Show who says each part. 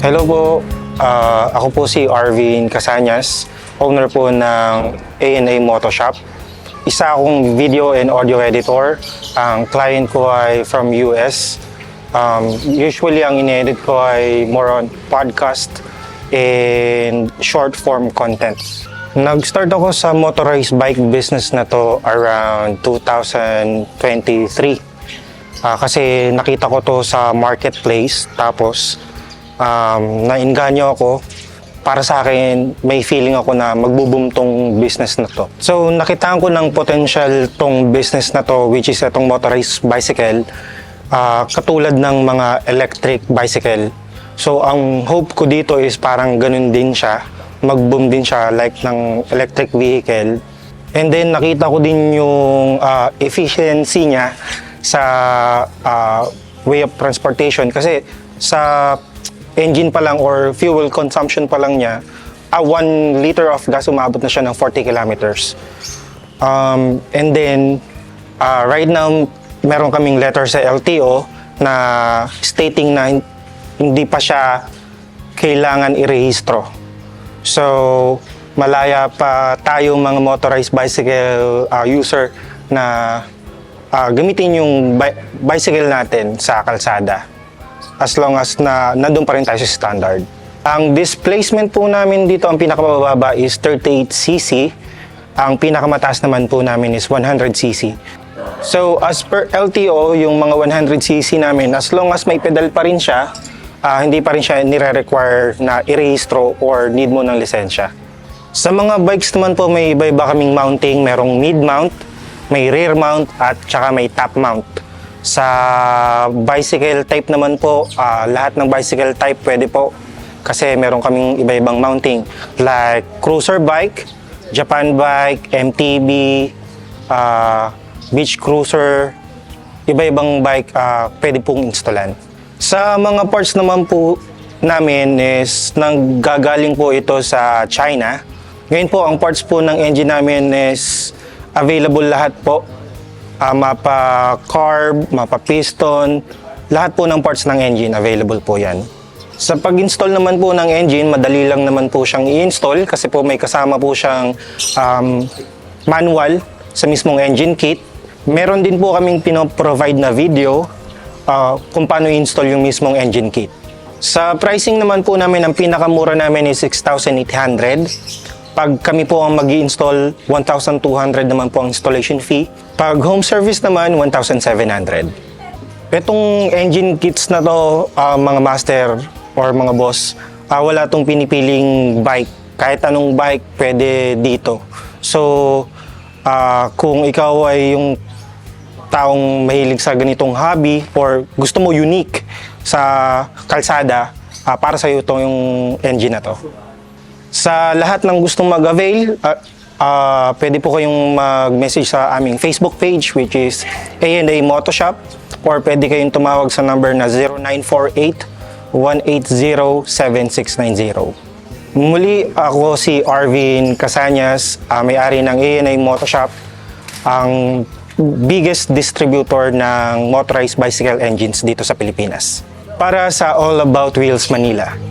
Speaker 1: Hello po, Ah, ako po si Arvin Casanyas, owner po ng A&A Moto Shop. Isa akong video and audio editor. Ang client ko ay from US. Um, usually, ang in-edit ko ay more on podcast and short form content. Nag-start ako sa motorized bike business na to around 2023. Ah, kasi nakita ko to sa marketplace tapos um, nainganyo ako para sa akin may feeling ako na magbo-boom tong business na to. So nakitaan ko ng potential tong business na to which is itong motorized bicycle ah, katulad ng mga electric bicycle. So ang hope ko dito is parang ganun din siya, mag-boom din siya like ng electric vehicle. And then nakita ko din yung ah, efficiency niya sa ah, way of transportation kasi sa engine pa lang or fuel consumption pa lang niya, ah, 1 liter of gas umabot na siya ng 40 kilometers. Um, and then, ah, right now, meron kaming letter sa LTO na stating na hin- hindi pa siya kailangan irehistro. So, malaya pa tayo mga motorized bicycle ah, user na ah, gamitin yung bi- bicycle natin sa kalsada as long as na nandun pa rin tayo sa standard. Ang displacement po namin dito, ang pinakamababa is 38cc. Ang pinakamataas naman po namin is 100cc. So, as per LTO, yung mga 100cc namin, as long as may pedal pa rin siya, ah, hindi pa rin siya nire-require na i-rehistro or need mo ng lisensya. Sa mga bikes naman po, may iba-iba kaming mounting. Merong mid-mount, may rear mount, at saka may top mount. Sa bicycle type naman po, ah, lahat ng bicycle type pwede po. Kasi meron kaming iba-ibang mounting. Like cruiser bike, Japan bike, MTB, ah, beach cruiser, iba-ibang bike ah, pwede pong installan. Sa mga parts naman po namin is nanggagaling po ito sa China. Ngayon po, ang parts po ng engine namin is available lahat po. Ah, mapa carb, mapa piston, lahat po ng parts ng engine available po yan. Sa pag-install naman po ng engine, madali lang naman po siyang i-install kasi po may kasama po siyang um, manual sa mismong engine kit. Meron din po kaming pinoprovide na video ah, kung paano i-install yung mismong engine kit. Sa pricing naman po namin, ang pinakamura namin is 6,800. Pag kami po ang mag install 1,200 naman po ang installation fee. Pag home service naman, 1,700. Itong engine kits na to, ah, mga master or mga boss, ah, wala tong pinipiling bike. Kahit anong bike, pwede dito. So, ah, kung ikaw ay yung taong mahilig sa ganitong hobby or gusto mo unique sa kalsada, ah, para sa iyo itong yung engine na to. Sa lahat ng gustong mag-avail, ah, ah, pwede po kayong mag-message sa aming Facebook page which is A&A Moto Shop or pwede kayong tumawag sa number na 0948-180-7690. Muli ako si Arvin Casanyas, ah, may-ari ng A&A Moto Shop, ang biggest distributor ng motorized bicycle engines dito sa Pilipinas. Para sa All About Wheels Manila.